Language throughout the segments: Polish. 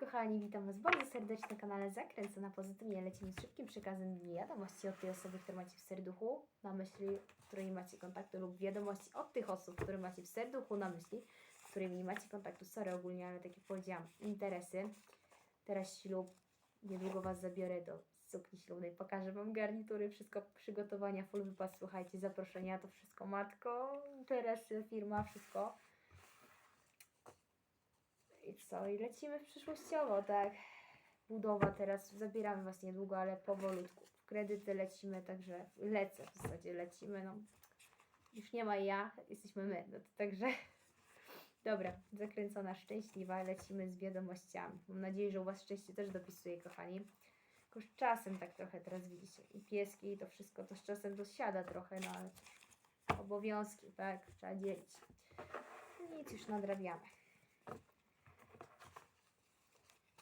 kochani, witam Was bardzo serdecznie na kanale Zakręcona Pozytywnie. Lecimy z szybkim przekazem wiadomości od tej osoby, które macie w serduchu na myśli, z którymi macie kontaktu lub wiadomości od tych osób, które macie w serduchu na myśli, z którymi macie kontaktu. Sorry ogólnie, ale tak jak powiedziałam, interesy. Teraz ślub, niedługo Was zabiorę do sukni ślubnej, pokażę Wam garnitury, wszystko przygotowania, full wypad, słuchajcie, zaproszenia, to wszystko matko, interesy, firma, wszystko. I co? I lecimy w przyszłościowo, tak? Budowa teraz, zabieramy Was niedługo, ale powolutku. W kredyty lecimy, także lecę w zasadzie, lecimy, no. Już nie ma ja, jesteśmy my, no to także... Dobra, zakręcona, szczęśliwa, lecimy z wiadomościami. Mam nadzieję, że u Was szczęście też dopisuje, kochani. Tylko z czasem tak trochę teraz widzicie. I pieski, i to wszystko, to z czasem dosiada trochę, no ale obowiązki, tak? Trzeba dzielić. Nic, już nadrabiamy.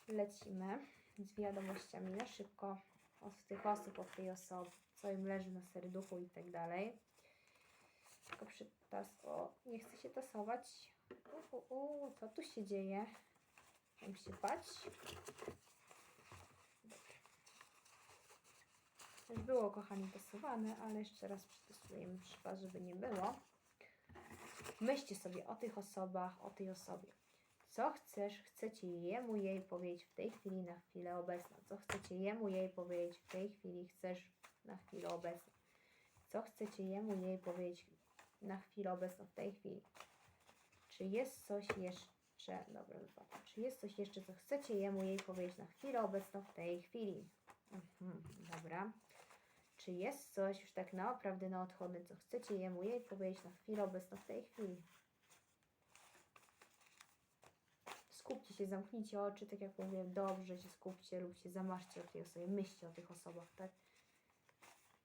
Lecimy z wiadomościami na szybko od tych osób, od tej osoby, co im leży na serduchu i tak dalej. Tylko przy tas... O, nie chce się tasować. U, u, co tu się dzieje? Mam się bać. Już było, kochani, tasowane, ale jeszcze raz przetestujemy przy żeby nie było. Myślcie sobie o tych osobach, o tej osobie. Co chcesz, chcecie jemu, jej powiedzieć w tej chwili, na chwilę obecną. Co chcecie jemu, jej powiedzieć w tej chwili, chcesz na chwilę obecną. Co chcecie jemu, jej powiedzieć na chwilę obecną, w tej chwili. Czy jest coś jeszcze, dobra, wypadło. Czy jest coś jeszcze, co chcecie jemu, jej powiedzieć na chwilę obecną, w tej chwili. Mhm, dobra. Czy jest coś już tak naprawdę na odchodne, co chcecie jemu, jej powiedzieć na chwilę obecną, w tej chwili. Skupcie się, zamknijcie oczy, tak jak mówię, dobrze się skupcie lub się zamaszcie o tej osobie, myślcie o tych osobach, tak?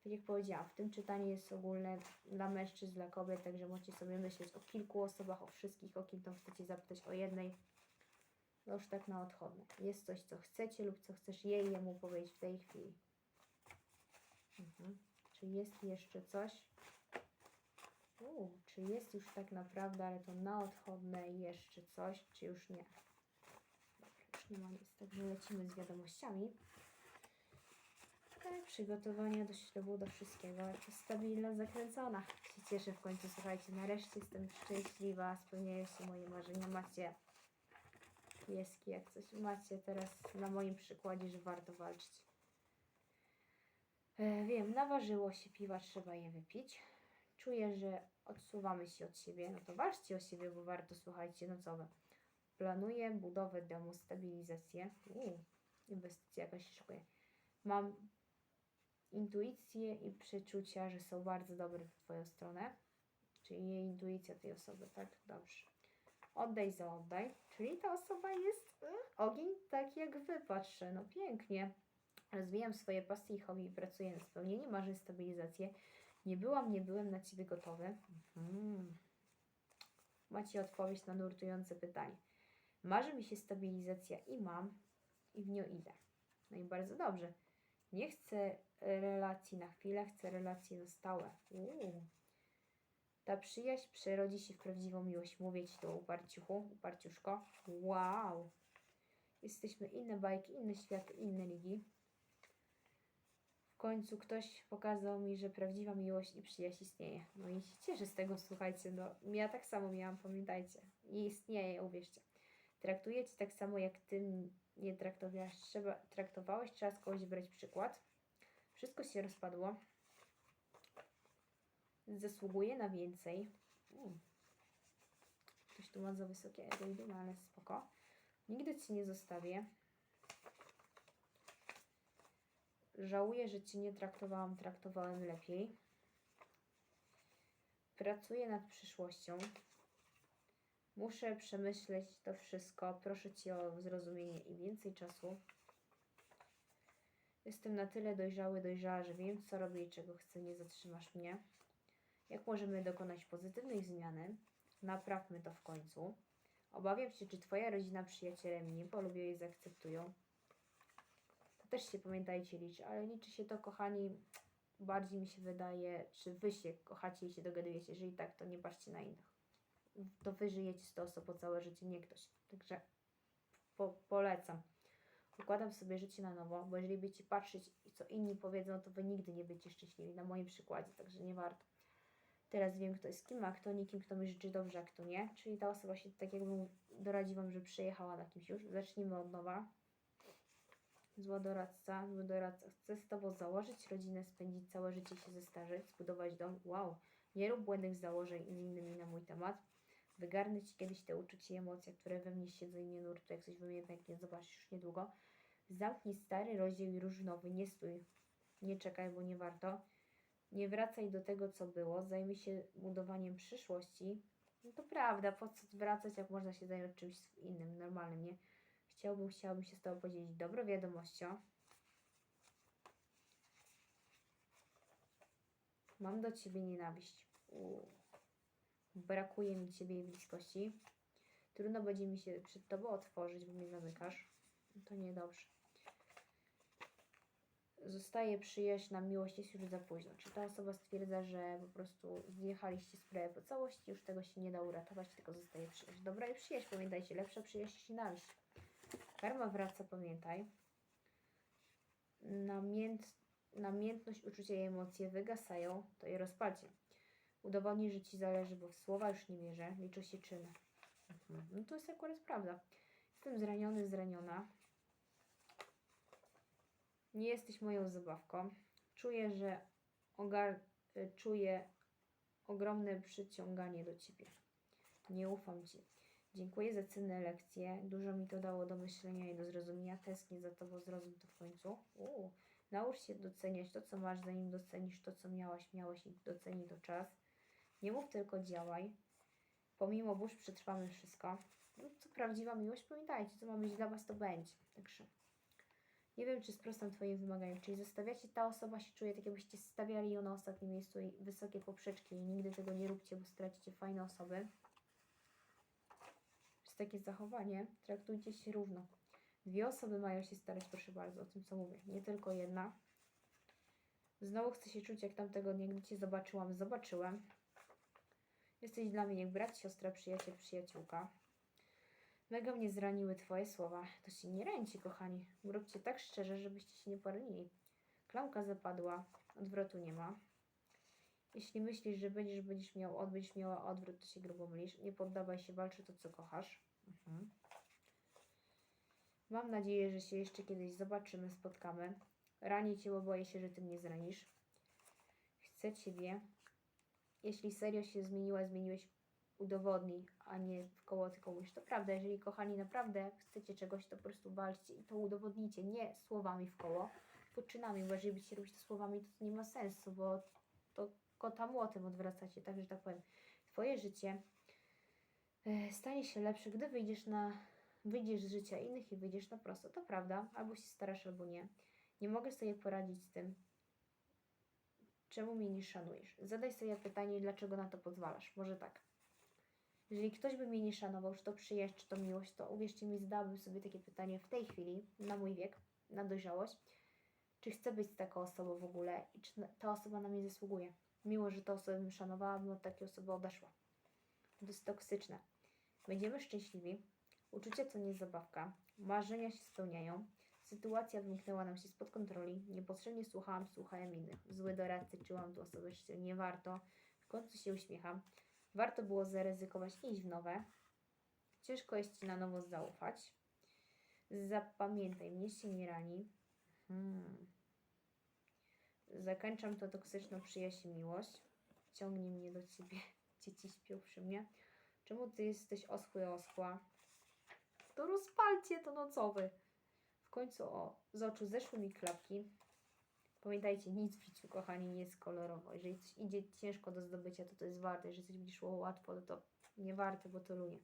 Tak jak powiedziałam, w tym czytaniu jest ogólne dla mężczyzn, dla kobiet, także możecie sobie myśleć o kilku osobach, o wszystkich, o kim tam chcecie zapytać, o jednej. No już tak na odchodne. Jest coś, co chcecie lub co chcesz jej, jemu powiedzieć w tej chwili. Mhm. Czy jest jeszcze coś? U, czy jest już tak naprawdę, ale to na odchodne jeszcze coś, czy już nie? Nie ma nic, także lecimy z wiadomościami. Tak, przygotowania do ślubu, do wszystkiego. To stabilna, zakręcona. Się cieszę w końcu, słuchajcie, nareszcie jestem szczęśliwa, spełniają się moje marzenia. Macie pieski, jak coś macie teraz na moim przykładzie, że warto walczyć. E, wiem, naważyło się piwa, trzeba je wypić czuję, że odsuwamy się od siebie, no to walczcie o siebie, bo warto, słuchajcie, nocowe. Planuję budowę domu, stabilizację. Uuu, inwestycja jakaś się szykuje. Mam intuicję i przeczucia, że są bardzo dobre w Twoją stronę. Czyli jej intuicja tej osoby, tak? Dobrze. Oddaj za oddaj. Czyli ta osoba jest y, ogień tak jak Wy, patrzę. No pięknie. Rozwijam swoje pasje i hobby i pracuję na spełnienie marzeń, stabilizację. Nie byłam, nie byłem na Ciebie gotowy. Mhm. Macie odpowiedź na nurtujące pytanie. Marzy mi się stabilizacja i mam, i w nią idę. No i bardzo dobrze. Nie chcę relacji na chwilę, chcę relacji na stałe. Uuu. Ta przyjaźń przerodzi się w prawdziwą miłość. Mówię Ci to uparciuchu, uparciuszko. Wow. Jesteśmy inne bajki, inne światy, inne ligi. W końcu ktoś pokazał mi, że prawdziwa miłość i przyjaźń istnieje. No i się cieszę z tego, słuchajcie. No, ja tak samo miałam, pamiętajcie. I istnieje, uwierzcie. Traktuję Cię tak samo, jak Ty nie traktowałeś. Trzeba, traktowałeś, trzeba z kogoś brać przykład. Wszystko się rozpadło. Zasługuje na więcej. Mm. Ktoś tu ma za wysokie erudy, no ale spoko. Nigdy Cię nie zostawię. Żałuję, że Cię nie traktowałam, traktowałem lepiej. Pracuję nad przyszłością. Muszę przemyśleć to wszystko. Proszę Cię o zrozumienie i więcej czasu. Jestem na tyle dojrzały, dojrzała, że wiem, co robię i czego chcę. Nie zatrzymasz mnie. Jak możemy dokonać pozytywnej zmiany? Naprawmy to w końcu. Obawiam się, czy Twoja rodzina, przyjaciele mnie polubią i zaakceptują. To też się pamiętajcie liczy, ale liczy się to, kochani, bardziej mi się wydaje, czy Wy się kochacie i się dogadujecie. Jeżeli tak, to nie patrzcie na innych. To Wy żyjecie z tą osobą całe życie, nie ktoś. Także po, polecam. Układam sobie życie na nowo, bo jeżeli będziecie patrzeć, co inni powiedzą, to wy nigdy nie będziecie szczęśliwi, na moim przykładzie, także nie warto. Teraz wiem, kto jest kim, a kto nikim, kto mi życzy dobrze, a kto nie. Czyli ta osoba się, tak jakbym doradzi Wam, że przyjechała na kimś już. Zacznijmy od nowa. Zła doradca, zły doradca. Chcę z Tobą założyć rodzinę, spędzić całe życie się zestarzeć, zbudować dom. Wow, nie rób błędnych założeń z innymi na mój temat. Wygarnę kiedyś te uczucie i emocje, które we mnie siedzą i mnie nurtują, jak coś we mnie pęknie, zobaczysz już niedługo. Zamknij stary rozdział i róż nowy, nie stój, nie czekaj, bo nie warto. Nie wracaj do tego, co było, zajmij się budowaniem przyszłości. No to prawda, po co wracać, jak można się zająć czymś innym, normalnym, nie? Chciałbym, chciałabym się z Tobą podzielić dobrą wiadomością. Mam do Ciebie nienawiść. Uuu. Brakuje mi Ciebie i bliskości. Trudno będzie mi się przed Tobą otworzyć, bo mnie zamykasz. To niedobrze. Zostaje przyjaźń na miłość, jest już za późno. Czy ta osoba stwierdza, że po prostu zjechaliście sprawę po całości, już tego się nie da uratować, tylko zostaje przyjaźń. Dobra i przyjaźń, pamiętajcie, lepsza przyjaźń niż nienawiść. Karma wraca, pamiętaj. Namięt, namiętność, uczucia i emocje wygasają, to je rozpalcie. Udowodnij, że Ci zależy, bo słowa już nie wierzę, liczą się czyny. Mhm. No to jest akurat prawda. Jestem zraniony, zraniona. Nie jesteś moją zabawką. Czuję, że ogar... y, czuję ogromne przyciąganie do Ciebie. Nie ufam Ci. Dziękuję za cenne lekcje. Dużo mi to dało do myślenia i do zrozumienia. Tęsknię za Tobą, zrozum to w końcu. Uuu. Naucz się doceniać to, co masz, zanim docenisz to, co miałaś, miałeś i doceni to czas. Nie mów tylko działaj. Pomimo burz przetrwamy wszystko. No, co prawdziwa miłość, pamiętajcie, co ma być dla Was, to będzie. Także nie wiem, czy sprostam Twoim wymaganiom. Czyli zostawiacie, ta osoba się czuje tak, jakbyście stawiali ją na ostatnim miejscu i wysokie poprzeczki. I nigdy tego nie róbcie, bo stracicie fajne osoby. Przez takie zachowanie traktujcie się równo. Dwie osoby mają się starać, proszę bardzo, o tym co mówię. Nie tylko jedna. Znowu chcę się czuć jak tamtego dnia, gdy Cię zobaczyłam, zobaczyłem. Jesteś dla mnie jak brat, siostra, przyjaciel, przyjaciółka. Mega mnie zraniły Twoje słowa. To się nie ręci, kochani. Róbcie tak szczerze, żebyście się nie poranili. Klamka zapadła, odwrotu nie ma. Jeśli myślisz, że będziesz, będziesz miał odbyć, miała odwrót, to się grubo mylisz. Nie poddawaj się, walcz o to, co kochasz. Mhm. Mam nadzieję, że się jeszcze kiedyś zobaczymy, spotkamy. Ranię Cię, bo boję się, że Ty mnie zranisz. Chcę Ciebie. Jeśli serio się zmieniła, zmieniłeś, udowodnij, a nie w koło tylko mówisz. To prawda, jeżeli kochani naprawdę chcecie czegoś, to po prostu walczcie i to udowodnijcie, nie słowami w koło, tylko czynami, bo jeżeli będziecie robić to słowami, to, to nie ma sensu, bo to kota młotem odwracacie, tak, że tak powiem. Twoje życie e, stanie się lepsze, gdy wyjdziesz na wyjdziesz z życia innych i wyjdziesz na prosto. To prawda, albo się starasz, albo nie. Nie mogę sobie poradzić z tym, czemu mnie nie szanujesz. Zadaj sobie pytanie, dlaczego na to pozwalasz. Może tak. Jeżeli ktoś by mnie nie szanował, czy to przyjaźń, czy to miłość, to uwierzcie mi, zadałabym sobie takie pytanie w tej chwili, na mój wiek, na dojrzałość. Czy chcę być z taką osobą w ogóle i czy ta osoba na mnie zasługuje? Miło, że ta osoba bym szanowała, od takiej osoby odeszła. To jest toksyczne. Będziemy szczęśliwi, Uczucia to nie zabawka. Marzenia się spełniają. Sytuacja wymknęła nam się spod kontroli. Niepotrzebnie słuchałam, słuchałem innych. Zły doradcy, czułam tu osobę, że nie warto. W końcu się uśmiecham. Warto było zaryzykować, iść w nowe. Ciężko jest Ci na nowo zaufać. Zapamiętaj, mnie się nie rani. Hmm. Zakończam to toksyczną przyjaźń miłość. Ciągnij mnie do Ciebie. Dzieci śpią przy mnie. Czemu Ty jesteś oschły, oschła? to rozpalcie to nocowy. Końcu o, z oczu zeszły mi klapki. Pamiętajcie, nic w życiu, kochani, nie jest kolorowo. Jeżeli coś idzie ciężko do zdobycia, to to jest warte. Jeżeli coś będzie szło łatwo, to to nie warte, bo to lunie.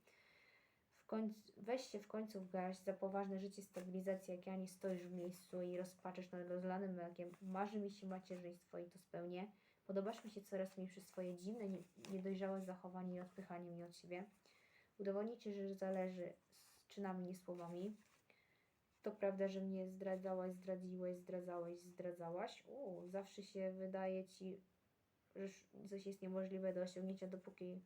W końcu, weź się w końcu w garść za poważne życie, stabilizacja, jak ja nie stoisz w miejscu i rozpaczysz nad rozlanym mlekiem. Marzy mi się macierzyństwo i to spełnię. Podobasz mi się coraz mniej przez swoje dziwne, niedojrzałe zachowanie i odpychanie mnie od siebie. Udowodnijcie, że zależy czynami, nie słowami. To prawda, że mnie zdradzałaś, zdradziłeś, zdradzałeś, zdradzałaś. U, zawsze się wydaje ci, że coś jest niemożliwe do osiągnięcia, dopóki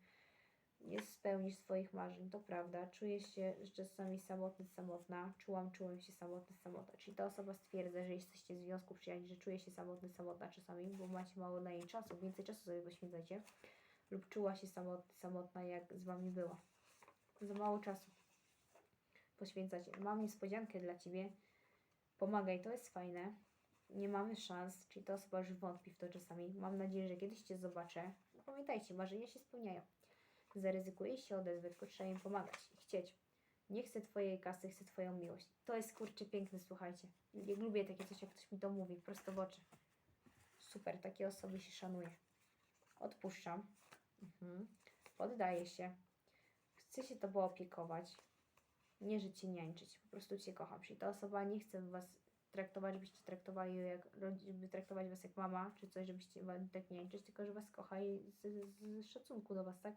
nie spełnisz swoich marzeń, to prawda. Czujesz się czasami samotny, samotna. Czułam, czułem się samotny, samotna. Czyli ta osoba stwierdza, że jesteście w związku przyjaźni, że czuje się samotny, samotna czasami, bo macie mało na jej czasu, więcej czasu sobie poświęcacie. Lub czuła się samotny, samotna, jak z wami była. Za mało czasu poświęcacie. Mam niespodziankę dla ciebie. Pomagaj, to jest fajne. Nie mamy szans, czyli ta osoba już wątpi w to czasami. Mam nadzieję, że kiedyś cię zobaczę. Pamiętajcie, marzenia się spełniają. Zaryzykuję się odezwę, tylko trzeba im pomagać i chcieć. Nie chcę twojej kasy, chcę twoją miłość. To jest kurczę piękne, słuchajcie. Jak lubię takie coś, jak ktoś mi to mówi, prosto w oczy. Super, takie osoby się szanuje. Odpuszczam. Mhm. Poddaję się. Chcę się tobą opiekować. Nie, że cię niańczyć. Po prostu cię kocham. Czyli ta osoba nie chce was traktować, żebyście traktowali jak, żeby traktować was jak mama, czy coś, żebyście was tak niańczyć, tylko że was kocha i z, z szacunku do was, tak?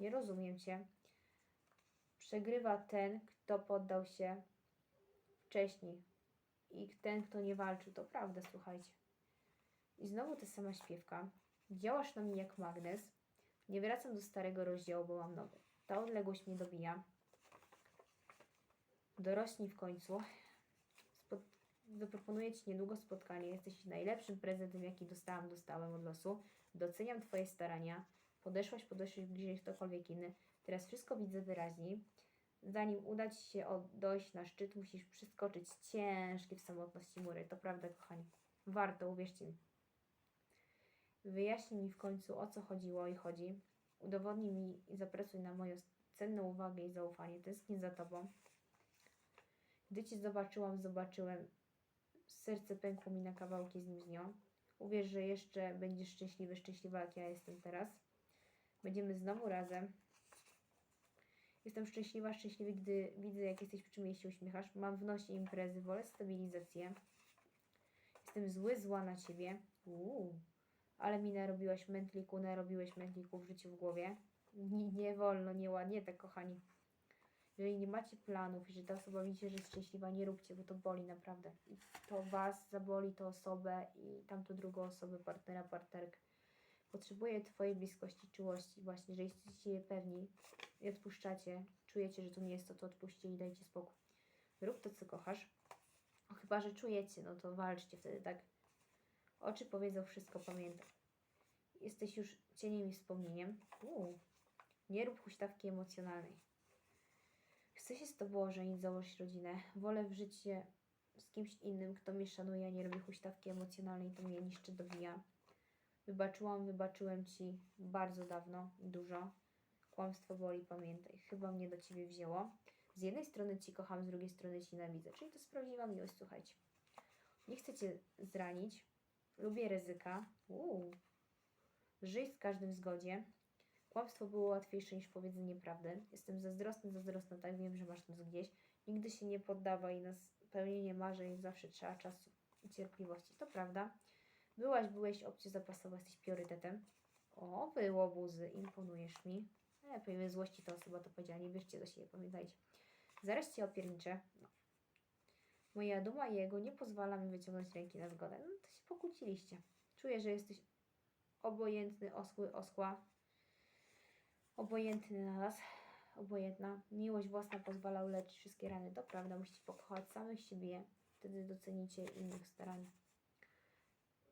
Nie rozumiem cię. Przegrywa ten, kto poddał się wcześniej. I ten, kto nie walczył. To prawda, słuchajcie. I znowu ta sama śpiewka. Działasz na mnie jak magnes. Nie wracam do starego rozdziału, bo mam nowy. Ta odległość mnie dobija. Dorośnij w końcu. Spot- zaproponuję Ci niedługo spotkanie. Jesteś najlepszym prezentem, jaki dostałam, dostałem od losu. Doceniam Twoje starania. Podeszłaś, podeszłeś bliżej ktokolwiek inny. Teraz wszystko widzę wyraźniej. Zanim uda Ci się dojść na szczyt, musisz przeskoczyć ciężkie w samotności mury. To prawda, kochani. Warto, uwierzcie mi. Wyjaśnij mi w końcu, o co chodziło i chodzi. Udowodnij mi i zapracuj na moją cenną uwagę i zaufanie. Tęsknię za Tobą. Gdy Cię zobaczyłam, zobaczyłem. Serce pękło mi na kawałki z nim z nią. Uwierz, że jeszcze będziesz szczęśliwy, szczęśliwa jak ja jestem teraz. Będziemy znowu razem. Jestem szczęśliwa, szczęśliwy, gdy widzę, jak jesteś przy mnie i się uśmiechasz. Mam w nosie imprezy, wolę stabilizację. Jestem zły, zła na Ciebie. Uuu. Ale mi narobiłaś mętliku, narobiłeś mętliku w życiu w głowie. Nie, nie wolno, nieładnie tak, kochani. Jeżeli nie macie planów, jeżeli ta osoba widzicie, że jest szczęśliwa, nie róbcie, bo to boli naprawdę. I to was zaboli, to osobę i tamtą drugą osobę, partnera, partnerkę. Potrzebuję Twojej bliskości, czułości. Właśnie, że jesteście je pewni i odpuszczacie, czujecie, że to nie jest to, to odpuśćcie i dajcie spokój. Rób to, co kochasz. O, chyba, że czujecie, no to walczcie wtedy, tak? Oczy powiedzą wszystko, pamiętaj. Jesteś już cieniem i wspomnieniem. Uuu. Nie rób huśtawki emocjonalnej. Chcę się z Tobą ożenić, założyć rodzinę. Wolę w życie z kimś innym, kto mnie szanuje, a nie robi huśtawki emocjonalnej, to mnie niszczy, dobija. Wybaczyłam, wybaczyłem Ci bardzo dawno dużo. Kłamstwo boli, pamiętaj. Chyba mnie do Ciebie wzięło. Z jednej strony Ci kocham, z drugiej strony Ci nienawidzę. Czyli to jest prawdziwa miłość, słuchajcie. Nie chcę Cię zranić. Lubię ryzyka. Uuu. Żyj w każdym zgodzie. Kłamstwo było łatwiejsze niż powiedzenie prawdy. Jestem zazdrosny, zazdrosna, tak wiem, że masz to gdzieś. Nigdy się nie poddawaj na spełnienie marzeń, zawsze trzeba czasu i cierpliwości. To prawda. Byłaś, byłeś opcja zapasowa, jesteś priorytetem. O, wy łobuzy, imponujesz mi. E, pomimo złości ta osoba to powiedziała, nie bierzcie do siebie, pamiętajcie. Zaraz cię opierniczę. No. Moja duma jego nie pozwala mi wyciągnąć ręki na zgodę. No to się pokłóciliście. Czuję, że jesteś obojętny, oschły, oschła. Obojętny na nas. Obojętna. Miłość własna pozwala uleczyć wszystkie rany. To prawda, musicie pokochać samych siebie. Wtedy docenicie innych starań.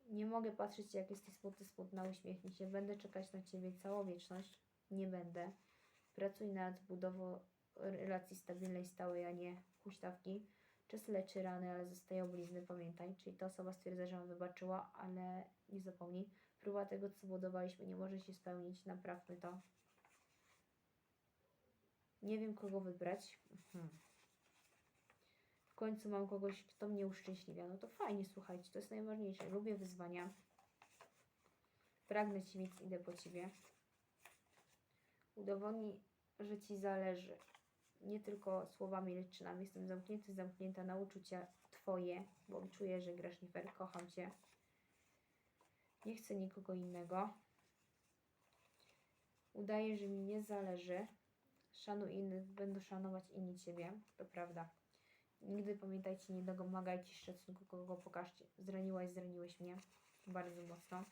Nie mogę patrzeć, jak jesteś smutny, smutna, uśmiechnij się. Będę czekać na Ciebie całą wieczność. Nie będę. Pracuj nad budową relacji stabilnej, stałej, a nie huśtawki. Czas leczy rany, ale zostają blizny, pamiętaj. Czyli ta osoba stwierdza, że ją wybaczyła, ale nie zapomnij. Próba tego, co budowaliśmy, nie może się spełnić. Naprawmy to. Nie wiem, kogo wybrać. Mhm. W końcu mam kogoś, kto mnie uszczęśliwia. No to fajnie, słuchajcie, to jest najważniejsze. Lubię wyzwania. Pragnę Ci, więc idę po Ciebie. Udowodnij, że Ci zależy. Nie tylko słowami, lecz czynami. Jestem zamknięty, zamknięta na uczucia Twoje, bo czuję, że grasz nie fair. Kocham Cię. Nie chcę nikogo innego. Udaję, że mi nie zależy. Szanuj innych, będą szanować inni Ciebie. To prawda. Nigdy pamiętajcie, nie domagajcie szacunku, kogo pokażcie. Zraniłaś, zraniłeś mnie bardzo mocno.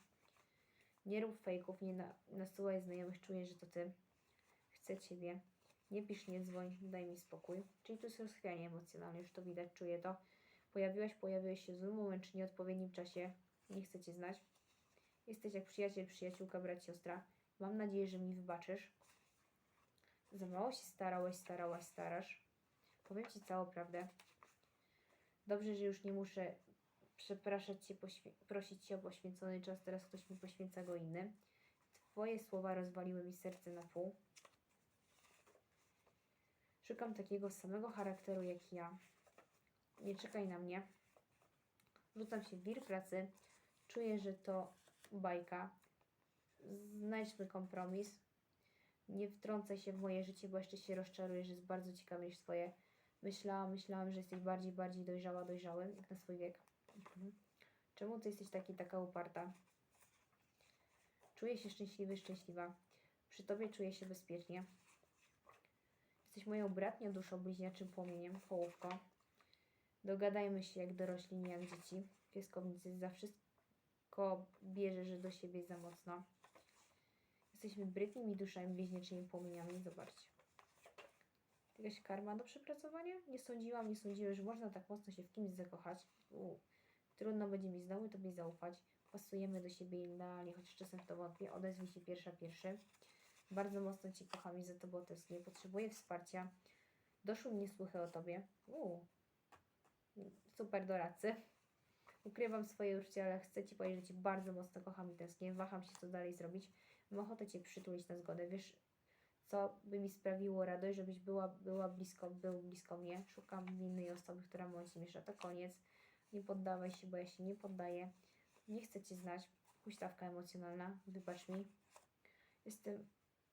Nie rób fejków, nie na, nasyłaj znajomych, czuję, że to ty. chcę Ciebie. Nie pisz, nie dzwoń, daj mi spokój. Czyli tu jest rozchwianie emocjonalne, już to widać, czuję to. Pojawiłaś, pojawiłeś się w złym momencie, nieodpowiednim czasie. Nie chcę Cię znać. Jesteś jak przyjaciel, przyjaciółka, brat, siostra. Mam nadzieję, że mi wybaczysz. Za mało się starałeś, starałaś, starasz. Powiem Ci całą prawdę. Dobrze, że już nie muszę przepraszać Cię, prosić Cię o poświęcony czas, teraz ktoś mi poświęca go inny. Twoje słowa rozwaliły mi serce na pół. Szukam takiego samego charakteru jak ja. Nie czekaj na mnie. Rzucam się w wir pracy. Czuję, że to bajka. Znajdźmy kompromis. Nie wtrącaj się w moje życie, bo jeszcze się rozczarujesz, jest bardzo ciekawy niż swoje. Myślałam, myślałam, że jesteś bardziej, bardziej dojrzała, dojrzałym, jak na swój wiek. Mhm. Czemu ty jesteś taki, taka uparta? Czuję się szczęśliwy, szczęśliwa. Przy tobie czuję się bezpiecznie. Jesteś moją bratnią duszą, bliźniaczym płomieniem, połówko. Dogadajmy się jak dorośli, nie jak dzieci. Pieskownicy za wszystko bierzesz do siebie za mocno. Jesteśmy brytnimi duszami, bliźniaczymi płomieniami. Zobaczcie. Jakaś karma do przepracowania? Nie sądziłam, nie sądziłem, że można tak mocno się w kimś zakochać. U, trudno będzie mi znowu tobie zaufać. Pasujemy do siebie idealnie, choć czasem w to wątpię. Odezwij się pierwsza, pierwszy. Bardzo mocno Cię kocham i za Tobą tęsknię. Potrzebuję wsparcia. Doszły mnie słuchy o Tobie. Uuu. Super doradcy. Ukrywam swoje uczucia, ale chcę Ci powiedzieć, że bardzo mocno kocham i tęsknię. Waham się, co dalej zrobić. Mam ochotę Cię przytulić na zgodę. Wiesz, co by mi sprawiło radość, żebyś była, była blisko, był blisko mnie. Szukam innej osoby, która mąci miesza. To koniec. Nie poddawaj się, bo ja się nie poddaję. Nie chcę Cię znać. Huśtawka emocjonalna. Wybacz mi. Jestem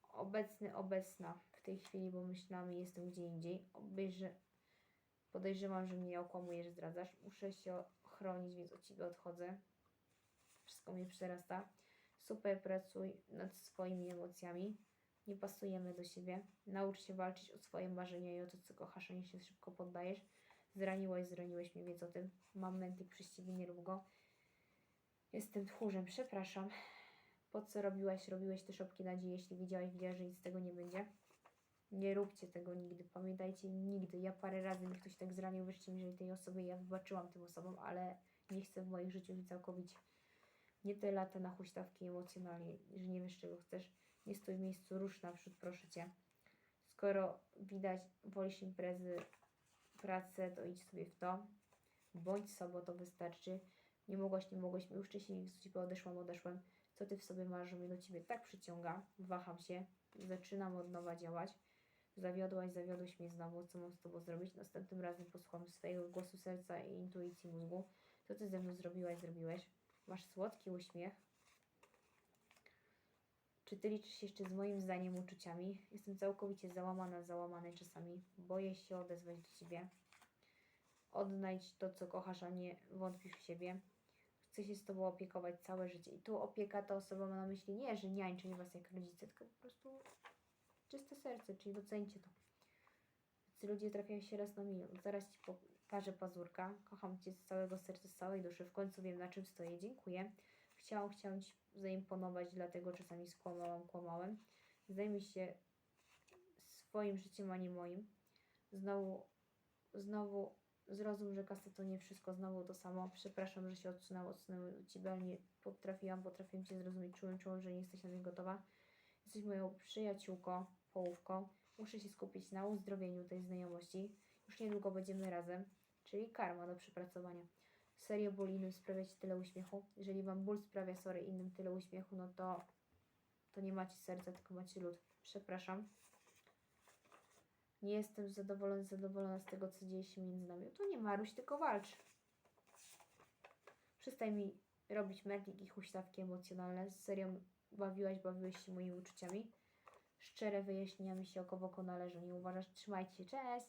obecny, obecna w tej chwili, bo myślałam i jestem gdzie indziej. Obejrzę, podejrzewam, że mnie okłamujesz, zdradzasz. Muszę się chronić, więc od Ciebie odchodzę. Wszystko mnie przerasta. Super, pracuj nad swoimi emocjami. Nie pasujemy do siebie. Naucz się walczyć o swoje marzenia i o to, co kochasz, a nie się szybko poddajesz. Zraniłaś, zraniłeś mnie, wiedz o tym. Mam mętlik przez Ciebie, nie rób go. Jestem tchórzem, przepraszam. Po co robiłaś, robiłeś te szopki nadziei, jeśli wiedziałaś, wiedziałaś, że nic z tego nie będzie? Nie róbcie tego nigdy, pamiętajcie, nigdy. Ja parę razy mnie ktoś tak zranił, wierzcie mi, że tej osobie ja wybaczyłam tym osobom, ale nie chcę w moim życiu całkowicie. Nie te lata na huśtawki emocjonalnie, że nie wiesz czego chcesz. Nie stój w miejscu, rusz naprzód, proszę Cię. Skoro widać, wolisz imprezy, pracę, to idź sobie w to. Bądź sobą, to wystarczy. Nie mogłaś, nie mogłeś, już wcześniej z Ciebie odeszłam, odeszłem co ty w sobie masz, że mnie do ciebie tak przyciąga, waham się, zaczynam od nowa działać. Zawiodłaś, zawiodłeś mnie znowu, co mam z tobą zrobić? Następnym razem posłucham swojego głosu serca i intuicji mózgu. Co ty ze mną zrobiłaś, zrobiłeś? Masz słodki uśmiech. Czy ty liczysz się jeszcze z moim zdaniem uczuciami? Jestem całkowicie załamana, załamany czasami. Boję się odezwać do ciebie. Odnajdź to, co kochasz, a nie wątpisz w siebie chce się z tobą opiekować całe życie. I tu opieka ta osoba ma na myśli nie, że niańczy was jak rodzice, tylko po prostu czyste serce, czyli docencie to. Ci ludzie trafiają się raz na milion. Zaraz ci pokażę pazurka. Kocham cię z całego serca, z całej duszy. W końcu wiem na czym stoję. Dziękuję. Chciałam, chciałam ci zaimponować, dlatego czasami skłamałam, kłamałem. Zajmij się swoim życiem, a nie moim. Znowu, znowu Zrozum, że kasa to nie wszystko, znowu to samo. Przepraszam, że się odsunęłam, odsunęłam od Ciebie, ale nie potrafiłam, potrafiłam Cię zrozumieć. Czułem, czułem, że nie jesteś na mnie gotowa. Jesteś moją przyjaciółką, połówką. Muszę się skupić na uzdrowieniu tej znajomości. Już niedługo będziemy razem, czyli karma do przepracowania. Serio ból innym sprawia Ci tyle uśmiechu. Jeżeli Wam ból sprawia, sorry, innym tyle uśmiechu, no to, to nie macie serca, tylko macie lód. Przepraszam. Nie jestem zadowolony, zadowolona z tego, co dzieje się między nami. To nie maruś, tylko walcz. Przestań mi robić mętlik i huśtawki emocjonalne. Z serią bawiłaś, bawiłeś się moimi uczuciami. Szczere wyjaśnienia mi się oko w oko należą. Nie uważasz? Trzymajcie się, cześć!